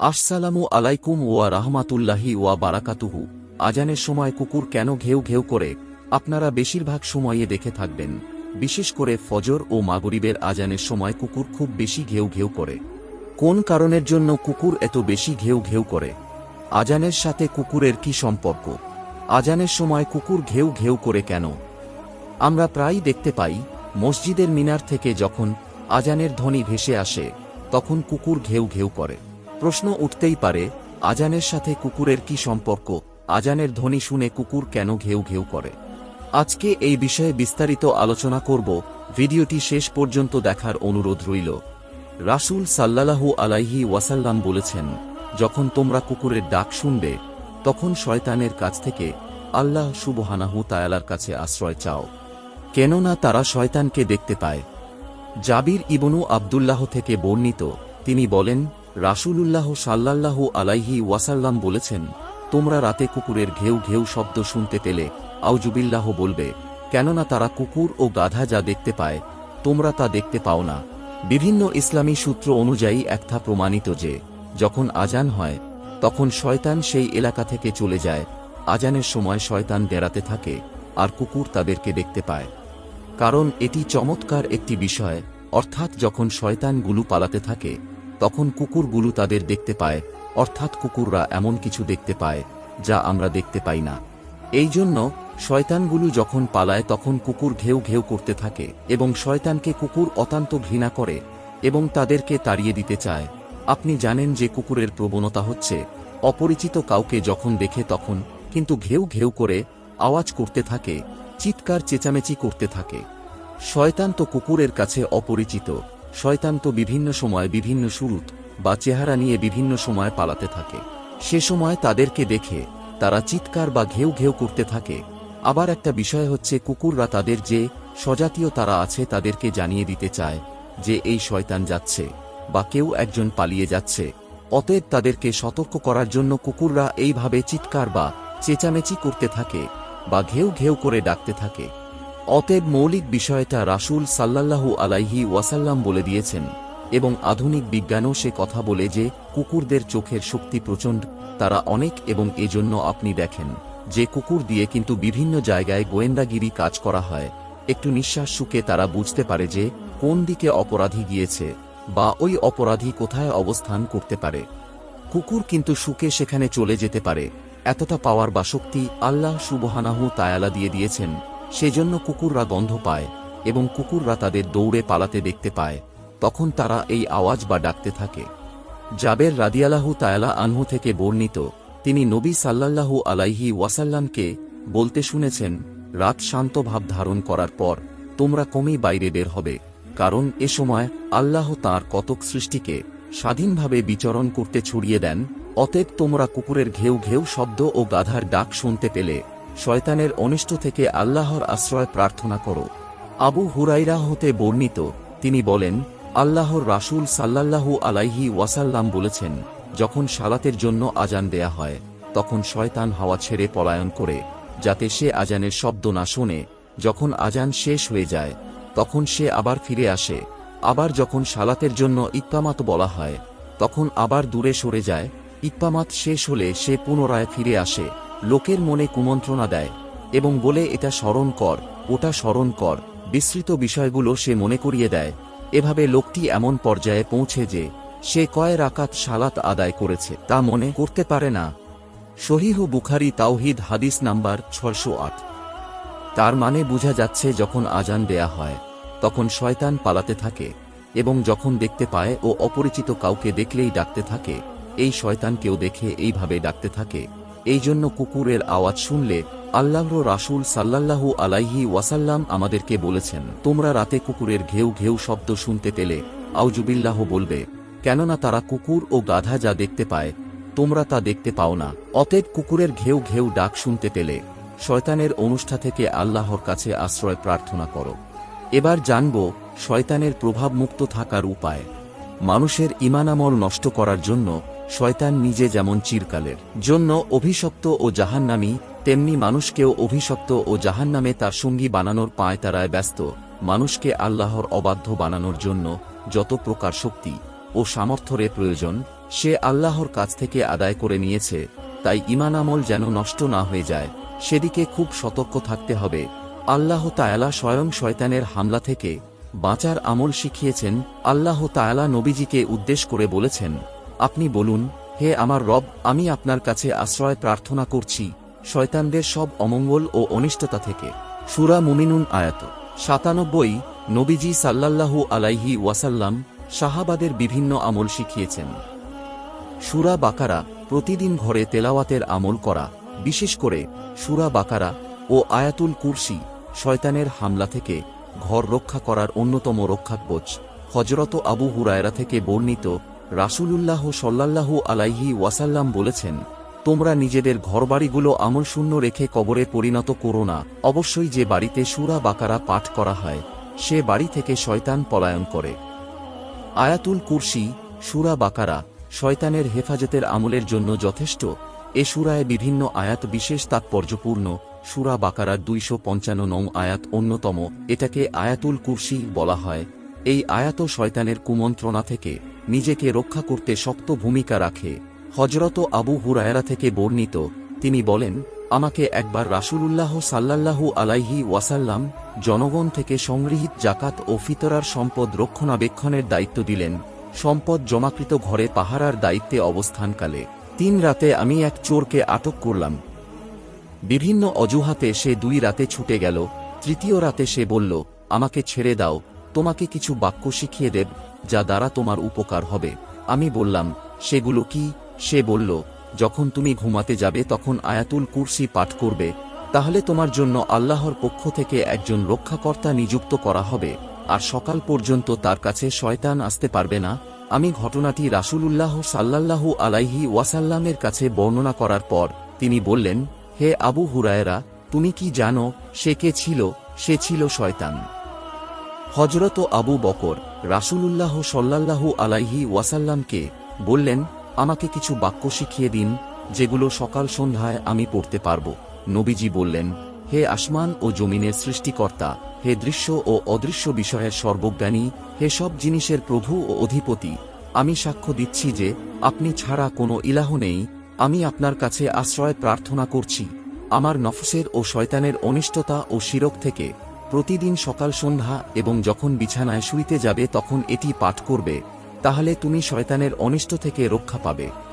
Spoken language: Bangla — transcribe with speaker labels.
Speaker 1: আসসালামু আলাইকুম ওয়া রাহমাতুল্লাহি ওয়া বারাকাতুহু। আজানের সময় কুকুর কেন ঘেউ ঘেউ করে? আপনারা বেশিরভাগ সময়ে দেখে থাকবেন। বিশেষ করে ফজর ও মাগরিবের আজানের সময় কুকুর খুব বেশি ঘেউ ঘেউ করে। কোন কারণের জন্য কুকুর এত বেশি ঘেউ ঘেউ করে? আজানের সাথে কুকুরের কি সম্পর্ক? আজানের সময় কুকুর ঘেউ ঘেউ করে কেন? আমরা প্রায়ই দেখতে পাই, মসজিদের মিনার থেকে যখন আজানের ধ্বনি ভেসে আসে, তখন কুকুর ঘেউ ঘেউ করে। প্রশ্ন উঠতেই পারে, আজানের সাথে কুকুরের কি সম্পর্ক? আজানের ধ্বনি শুনে কুকুর কেন ঘেউ ঘেউ করে? আজকে এই বিষয়ে বিস্তারিত আলোচনা করব, ভিডিওটি শেষ পর্যন্ত দেখার অনুরোধ রইল। রাসূল সাল্লাহু আলাইহি ওয়াসাল্লাম বলেছেন, যখন তোমরা কুকুরের ডাক শুনবে, তখন শয়তানের কাছ থেকে আল্লাহ সুবহানাহু তায়ালার কাছে আশ্রয় চাও। কেননা তারা শয়তানকে দেখতে পায়। জাবির ইবনু আবদুল্লাহ থেকে বর্ণিত, তিনি বলেন রাসূলুল্লাহ সাল্লাল্লাহু আলাইহি ওয়াসাল্লাম বলেছেন, তোমরা রাতে কুকুরের ঘেউ ঘেউ শব্দ শুনতে পেলে আউজুবিল্লাহ বলবে, কেননা তারা কুকুর ও গাধা যা দেখতে পায়, তোমরা তা দেখতে পাও না। বিভিন্ন ইসলামী সূত্র অনুযায়ী একথা প্রমাণিত যে, যখন আজান হয়, তখন শয়তান সেই এলাকা থেকে চলে যায়। আজানের সময় শয়তান বেড়াতে থাকে, আর কুকুর তাদেরকে দেখতে পায়। কারণ এটি চমৎকার একটি বিষয়, অর্থাৎ যখন শয়তানগুলো পালাতে থাকে তখন কুকুরগুলো তাদের দেখতে পায়, অর্থাৎ কুকুররা এমন কিছু দেখতে পায়, যা আমরা দেখতে পাই না। এই জন্য শয়তানগুলো যখন পালায় তখন কুকুর ঘেউ ঘেউ করতে থাকে এবং শয়তানকে কুকুর অতান্ত ঘৃণা করে এবং তাদেরকে তাড়িয়ে দিতে চায়। আপনি জানেন যে কুকুরের প্রবণতা হচ্ছে, অপরিচিত কাউকে যখন দেখে তখন কিন্তু ঘেউ ঘেউ করে আওয়াজ করতে থাকে, চিৎকার চেঁচামেচি করতে থাকে। শয়তান তো কুকুরের কাছে অপরিচিত। শয়তান তো বিভিন্ন সময় বিভিন্ন সুরুত বা চেহারা নিয়ে বিভিন্ন সময় পালাতে থাকে। সে সময় তাদেরকে দেখে তারা চিৎকার বা ঘেউ ঘেউ করতে থাকে। আবার একটা বিষয় হচ্ছে কুকুররা তাদের যে স্বজাতীয় তারা আছে তাদেরকে জানিয়ে দিতে চায় যে এই শয়তান যাচ্ছে বা কেউ একজন পালিয়ে যাচ্ছে। অতএব তাদেরকে সতর্ক করার জন্য কুকুররা এইভাবে চিৎকার বা চেঁচামেচি করতে থাকে বা ঘেউ ঘেউ করে ডাকতে থাকে। অতএব মৌলিক বিষয়টা রাসূল সাল্লাল্লাহু আলাইহি ওয়াসাল্লাম বলে দিয়েছেন এবং আধুনিক বিজ্ঞানও সে কথা বলে যে, কুকুরদের চোখের শক্তি প্রচণ্ড, তারা অনেক এবং এজন্য আপনি দেখেন, যে কুকুর দিয়ে কিন্তু বিভিন্ন জায়গায় গোয়েন্দাগিরি কাজ করা হয়। একটু নিঃশ্বাস শুকে তারা বুঝতে পারে যে, কোন দিকে অপরাধী গিয়েছে বা ওই অপরাধী কোথায় অবস্থান করতে পারে। কুকুর কিন্তু সুখে সেখানে চলে যেতে পারে। এতটা পাওয়ার বা শক্তি আল্লাহ সুবহানাহু তায়ালা দিয়ে দিয়েছেন। সেজন্য কুকুররা গন্ধ পায় এবং কুকুররা তাদের দৌড়ে পালাতে দেখতে পায়। তখন তারা এই আওয়াজ বা ডাকতে থাকে। জাবের রাদিয়ালাহু তায়ালা আনহু থেকে বর্ণিত, তিনি নবী সাল্লাল্লাহু আলাইহি ওয়াসাল্লামকে বলতে শুনেছেন, রাত শান্ত ভাব ধারণ করার পর তোমরা কমই বাইরে বের হবে, কারণ এ সময় আল্লাহ তাঁর কতক সৃষ্টিকে স্বাধীনভাবে বিচরণ করতে ছড়িয়ে দেন, অতএব তোমরা কুকুরের ঘেউ ঘেউ শব্দ ও গাধার ডাক শুনতে পেলে। শয়তানের অনিষ্ট থেকে আল্লাহর আশ্রয় প্রার্থনা করো। আবু হুরাইরা হতে বর্ণিত, তিনি বলেন, আল্লাহর রাসূল সাল্লাল্লাহু আলাইহি ওয়াসাল্লাম বলেছেন, যখন সালাতের জন্য আজান দেয়া হয়, তখন শয়তান হাওয়া ছেড়ে পলায়ন করে, যাতে সে আজানের শব্দ না শোনে। যখন আজান শেষ হয়ে যায়, তখন সে আবার ফিরে আসে। আবার যখন সালাতের জন্য ইক্কামাত বলা হয়, তখন আবার দূরে সরে যায়। ইক্কামাত শেষ হলে সে পুনরায় ফিরে আসে। লোকের মনে কুমন্ত্রণা দেয় এবং বলে, এটা স্মরণ কর, ওটা স্মরণ কর। বিস্তৃত বিষয়গুলো সে মনে করিয়ে দেয়। এভাবে লোকটি এমন পর্যায়ে পৌঁছে যে, সে কয় রাকাত সালাত আদায় করেছে, তা মনে করতে পারে না। শহীহ বুখারি তাওহিদ হাদিস নাম্বার ছশো আট। তার মানে বোঝা যাচ্ছে, যখন আজান দেয়া হয়, তখন শয়তান পালাতে থাকে এবং যখন দেখতে পায় ও অপরিচিত কাউকে দেখলেই ডাকতে থাকে, এই শয়তানকেও দেখে এইভাবে ডাকতে থাকে। এই জন্য কুকুরের আওয়াজ শুনলে আল্লাহর রাসূল সাল্লাল্লাহু আলাইহি ওয়াসাল্লাম আমাদেরকে বলেছেন, তোমরা রাতে কুকুরের ঘেউ ঘেউ শব্দ শুনতে পেলে। আউজুবিল্লাহ বলবে, কেননা তারা কুকুর ও গাধা যা দেখতে পায়, তোমরা তা দেখতে পাও না। অতএব কুকুরের ঘেউ ঘেউ ডাক শুনতে পেলে। শয়তানের অনুষ্ঠা থেকে আল্লাহর কাছে আশ্রয় প্রার্থনা করো। এবার জানব, শয়তানের প্রভাবমুক্ত থাকার উপায়। মানুষের ইমানামল নষ্ট করার জন্য শয়তান নিজে যেমন চিরকালের জন্য অভিশপ্ত ও জাহান্নামী, তেমনি মানুষকেও অভিশপ্ত ও জাহান্নামে তার সঙ্গী বানানোর পায় তারায় ব্যস্ত। মানুষকে আল্লাহর অবাধ্য বানানোর জন্য যত প্রকার শক্তি ও সামর্থ্যের প্রয়োজন, সে আল্লাহর কাছ থেকে আদায় করে নিয়েছে, তাই ইমান আমল যেন নষ্ট না হয়ে যায়। সেদিকে খুব সতর্ক থাকতে হবে। আল্লাহ তায়ালা স্বয়ং শয়তানের হামলা থেকে বাঁচার আমল শিখিয়েছেন। আল্লাহ তায়ালা নবীজিকে উদ্দেশ করে বলেছেন আপনি বলুন, হে আমার রব, আমি আপনার কাছে আশ্রয় প্রার্থনা করছি, শয়তানদের সব অমঙ্গল ও অনিষ্টতা থেকে। সুরা মুমিনুন আয়াত। সাতানব্বই, নবীজি সাল্লাল্লাহু আলাইহি ওয়াসাল্লাম শাহাবাদের বিভিন্ন আমল শিখিয়েছেন। সুরা বাকারা, প্রতিদিন ঘরে তেলাওয়াতের আমল করা, বিশেষ করে সুরা বাকারা ও আয়াতুল কুরসি, শয়তানের হামলা থেকে ঘর রক্ষা করার অন্যতম রক্ষাকবচ হজরত আবু হুরায়রা থেকে বর্ণিত রাসূলুল্লাহ সল্লাল্লাহু আলাইহি ওয়াসাল্লাম বলেছেন, তোমরা নিজেদের ঘরবাড়িগুলো আমল শূন্য রেখে কবরে পরিণত করো না। অবশ্যই যে বাড়িতে সুরা বাকারা পাঠ করা হয়, সে বাড়ি থেকে শয়তান পলায়ন করে। আয়াতুল কুরসি, সুরা বাকারা, শয়তানের হেফাজতের আমলের জন্য যথেষ্ট। এ সুরায় বিভিন্ন আয়াত বিশেষ তাৎপর্যপূর্ণ। সুরা বাকারার দুইশো পঞ্চান্ন নং আয়াত অন্যতম। এটাকে আয়াতুল কুরসি বলা হয়। এই আয়াত শয়তানের কুমন্ত্রণা থেকে নিজেকে রক্ষা করতে শক্ত ভূমিকা রাখে। হজরত আবু হুরায়রা থেকে বর্ণিত, তিনি বলেন, আমাকে একবার রাসূলুল্লাহ সাল্লাল্লাহু আলাইহি ওয়াসাল্লাম জনগণ থেকে সংগৃহীত জাকাত ও ফিতরার সম্পদ রক্ষণাবেক্ষণের দায়িত্ব দিলেন। সম্পদ জমাকৃত ঘরে পাহারার দায়িত্বে অবস্থানকালে। তিন রাতে আমি এক চোরকে আটক করলাম। বিভিন্ন অজুহাতে সে দুই রাতে ছুটে গেল। তৃতীয় রাতে সে বলল, আমাকে ছেড়ে দাও। তোমাকে কিছু বাক্য শিখিয়ে দেব, যা দ্বারা তোমার উপকার হবে। আমি বললাম, সেগুলো কি? সে বলল, যখন তুমি ঘুমাতে যাবে তখন আয়াতুল কুরসি পাঠ করবে। তাহলে তোমার জন্য আল্লাহর পক্ষ থেকে একজন রক্ষাকর্তা নিযুক্ত করা হবে। আর সকাল পর্যন্ত তার কাছে শয়তান আসতে পারবে না। আমি ঘটনাটি রাসূলুল্লাহ সাল্লাল্লাহু আলাইহি ওয়াসাল্লামের কাছে বর্ণনা করার পর তিনি বললেন, হে আবু হুরায়রা, তুমি কি জানো, সে কে ছিল? সে ছিল শয়তান। হজরত আবু বকর রাসূলুল্লাহ সাল্লাল্লাহু আলাইহি ওয়াসাল্লামকে বললেন, আমাকে কিছু বাক্য শিখিয়ে দিন, যেগুলো সকাল সন্ধ্যায় আমি পড়তে পারব। নবীজি বললেন, হে আসমান ও জমিনের সৃষ্টিকর্তা, হে দৃশ্য ও অদৃশ্য বিষয়ের সর্বজ্ঞানী, হে সব জিনিসের প্রভু ও অধিপতি, আমি সাক্ষ্য দিচ্ছি যে আপনি ছাড়া কোনো ইলাহ নেই, আমি আপনার কাছে আশ্রয় প্রার্থনা করছি। আমার নফসের ও শয়তানের অনিষ্টতা ও শিরক থেকে প্রতিদিন সকাল সন্ধ্যা এবং যখন বিছানায় শুইতে যাবে তখন এটি পাঠ করবে, তাহলে তুমি শয়তানের অনিষ্ট থেকে রক্ষা পাবে।